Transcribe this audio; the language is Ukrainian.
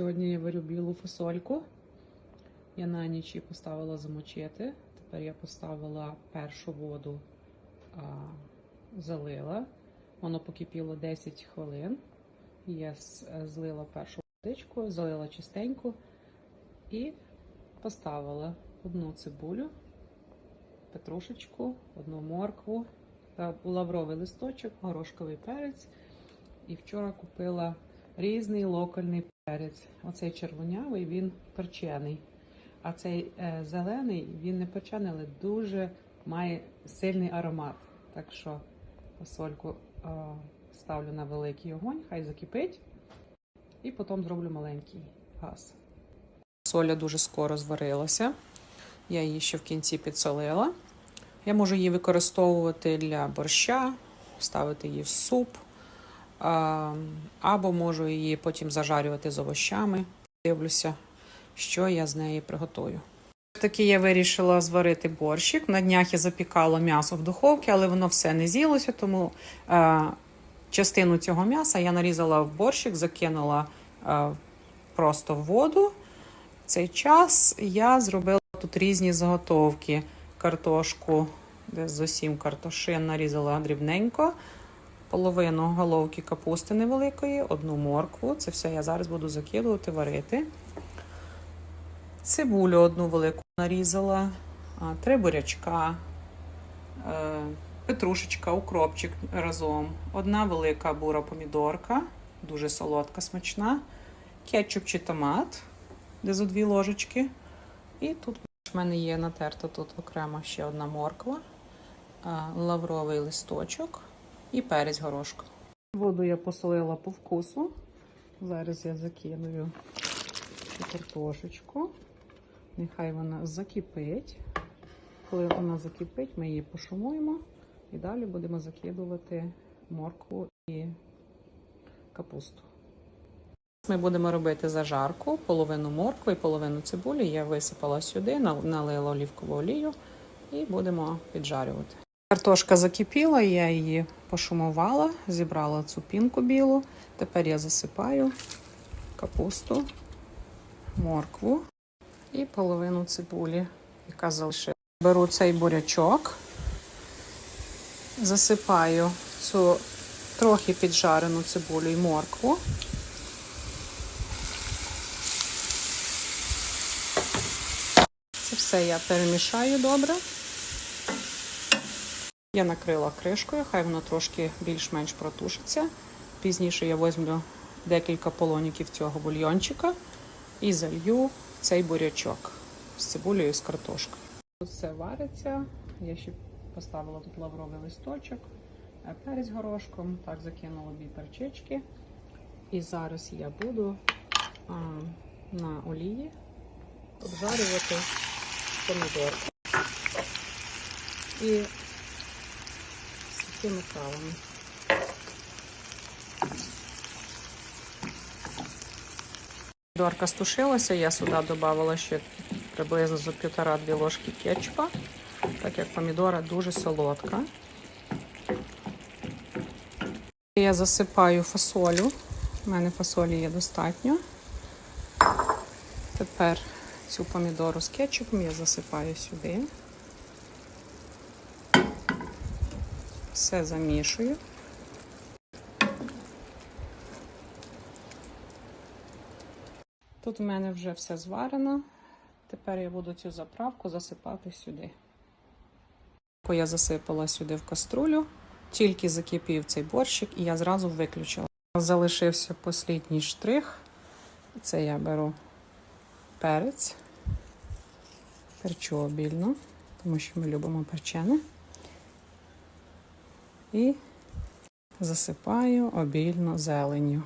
Сьогодні я варю білу фасольку. Я на ніч її поставила замочити. Тепер я поставила першу воду, а, залила. Воно покипіло 10 хвилин. Я злила першу водичку, залила чистеньку і поставила одну цибулю, петрушечку, одну моркву, лавровий листочок, горошковий перець. І вчора купила різний локальний перець. Оцей червонявий, він перчений. А цей е, зелений, він не перчений, але дуже має сильний аромат. Так що фасольку е, ставлю на великий огонь, хай закипить. І потім зроблю маленький газ. Соля дуже скоро зварилася. Я її ще в кінці підсолила. Я можу її використовувати для борща, ставити її в суп. А, Або можу її потім зажарювати з овощами. Дивлюся, що я з неї приготую. Таки я вирішила зварити борщик. На днях я запікала м'ясо в духовці, але воно все не з'їлося, тому е, частину цього м'яса я нарізала в борщик, закинула е, просто в воду. Цей час я зробила тут різні заготовки. Картошку, десь з усім картошин нарізала дрібненько половину головки капусти невеликої, одну моркву. Це все я зараз буду закидувати, варити. Цибулю одну велику нарізала, три бурячка, е, петрушечка, укропчик разом, одна велика бура помідорка, дуже солодка, смачна, кетчуп чи томат, де зо дві ложечки. І тут в мене є натерта тут окремо ще одна морква, лавровий листочок і перець горошку. Воду я посолила по вкусу. Зараз я закидаю цю картошечку. Нехай вона закипить. Коли вона закипить, ми її пошумуємо і далі будемо закидувати моркву і капусту. Ми будемо робити зажарку, половину моркви і половину цибулі. Я висипала сюди, налила олівкову олію і будемо піджарювати. Картошка закипіла, я її пошумувала, зібрала цю пінку білу. Тепер я засипаю капусту, моркву і половину цибулі, яка залишила. Беру цей бурячок, засипаю цю трохи піджарену цибулю і моркву. Це все я перемішаю добре. Я накрила кришкою, хай воно трошки більш-менш протушиться. Пізніше я візьму декілька полоніків цього бульйончика і залью цей бурячок з цибулею і з картошкою. Тут все вариться. Я ще поставила тут лавровий листочок, перець горошком, так закинула дві перчички. І зараз я буду а, на олії обжарювати помідорки. І з такими травами. Помідорка стушилася, я сюди додавала ще приблизно за півтора-дві ложки кетчупа, так як помідора дуже солодка. Я засипаю фасолю. У мене фасолі є достатньо. Тепер цю помідору з кетчупом я засипаю сюди. Все замішую. Тут у мене вже все зварено. Тепер я буду цю заправку засипати сюди. Я засипала сюди в каструлю, тільки закипів цей борщик, і я зразу виключила. Залишився послідній штрих. Це я беру перець, перчу обільно, тому що ми любимо перчене. І засипаю обільно зеленню.